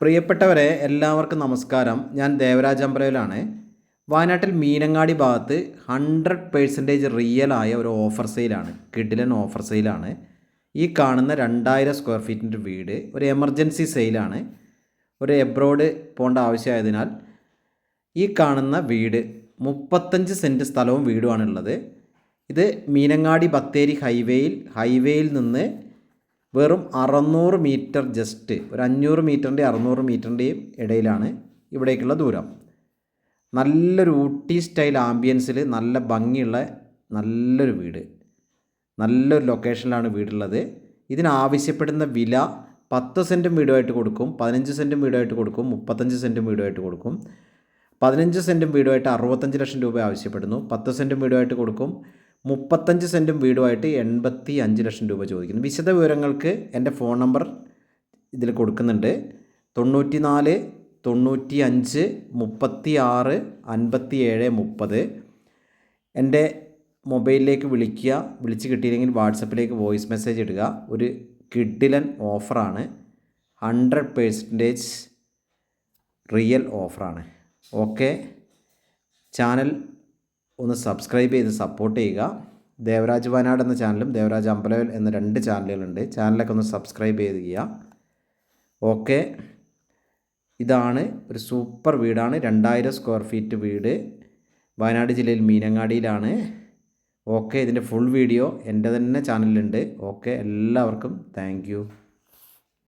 പ്രിയപ്പെട്ടവരെ എല്ലാവർക്കും നമസ്കാരം. ഞാൻ ദേവരാജ് അമ്പലയിലാണ് വയനാട്ടിൽ മീനങ്ങാടി ഭാഗത്ത് ഹൺഡ്രഡ് പേഴ്സന്റേജ് റിയലായ ഒരു ഓഫർ സെയിലാണ് കിഡിലൻ ഓഫർ സെയിലാണ് ഈ കാണുന്ന രണ്ടായിരം സ്ക്വയർ ഫീറ്റിന്റെ വീട് ഒരു എമർജൻസി സെയിലാണ് ഒരു എബ്രോഡ് പോകേണ്ട ആവശ്യമായതിനാൽ ഈ കാണുന്ന വീട് മുപ്പത്തഞ്ച് സെന്റ് സ്ഥലവും വീടുമാണുള്ളത് ഇത് മീനങ്ങാടി ബത്തേരി ഹൈവേയിൽ ഹൈവേയിൽ നിന്ന് വെറും അറുന്നൂറ് മീറ്റർ ജസ്റ്റ് ഒരു അഞ്ഞൂറ് മീറ്ററിന്റെ അറുന്നൂറ് മീറ്ററിന്റെയും ഇടയിലാണ് ഇവിടേക്കുള്ള ദൂരം. നല്ലൊരു ഊട്ടി സ്റ്റൈൽ ആംബിയൻസിൽ നല്ല ഭംഗിയുള്ള നല്ലൊരു വീട്. നല്ലൊരു ലൊക്കേഷനിലാണ് വീടുള്ളത്. ഇതിനാവശ്യപ്പെടുന്ന വില പത്ത് സെന്റും വീടുമായിട്ട് കൊടുക്കും പതിനഞ്ച് സെന്റും വീടുമായിട്ട് കൊടുക്കും മുപ്പത്തഞ്ച് സെന്റും വീടുമായിട്ട് കൊടുക്കും. പതിനഞ്ച് സെന്റും വീടുമായിട്ട് അറുപത്തഞ്ച് ലക്ഷം രൂപ ആവശ്യപ്പെടുന്നു. പത്ത് സെന്റും വീടുമായിട്ട് കൊടുക്കും. മുപ്പത്തഞ്ച് സെന്റും വീടുമായിട്ട് എൺപത്തി അഞ്ച് ലക്ഷം രൂപ ചോദിക്കുന്നു. വിശദ വിവരങ്ങൾക്ക് എന്റെ ഫോൺ നമ്പർ ഇതിൽ കൊടുക്കുന്നുണ്ട്. തൊണ്ണൂറ്റി നാല് തൊണ്ണൂറ്റി അഞ്ച് മുപ്പത്തി ആറ് അൻപത്തി ഏഴ് മുപ്പത്. എന്റെ മൊബൈലിലേക്ക് വിളിക്കുക. വിളിച്ച് കിട്ടിയില്ലെങ്കിൽ വാട്സപ്പിലേക്ക് വോയിസ് മെസ്സേജ് ഇടുക. ഒരു കിഡിലൻ ഓഫറാണ്. ഹൺഡ്രഡ് പേഴ്സന്റേജ് റിയൽ ഓഫറാണ്. ഓക്കെ. ചാനൽ ഒന്ന് സബ്സ്ക്രൈബ് ചെയ്ത് സപ്പോർട്ട് ചെയ്യുക. ദേവരാജ് വയനാട് എന്ന ചാനലും ദേവരാജ് അമ്പലവൽ എന്ന രണ്ട് ചാനലുകളുണ്ട് ചാനലൊക്കെ ഒന്ന് സബ്സ്ക്രൈബ് ചെയ്ത് ചെയ്യുക. ഓക്കെ ഇതാണ് ഒരു സൂപ്പർ വീടാണ്. രണ്ടായിരം സ്ക്വയർ ഫീറ്റ് വീട്. വയനാട് ജില്ലയിൽ മീനങ്ങാടിയിലാണ്. ഓക്കെ ഇതിന്റെ ഫുൾ വീഡിയോ എന്റെ തന്നെ ചാനലിലുണ്ട് ഓക്കെ എല്ലാവർക്കും താങ്ക്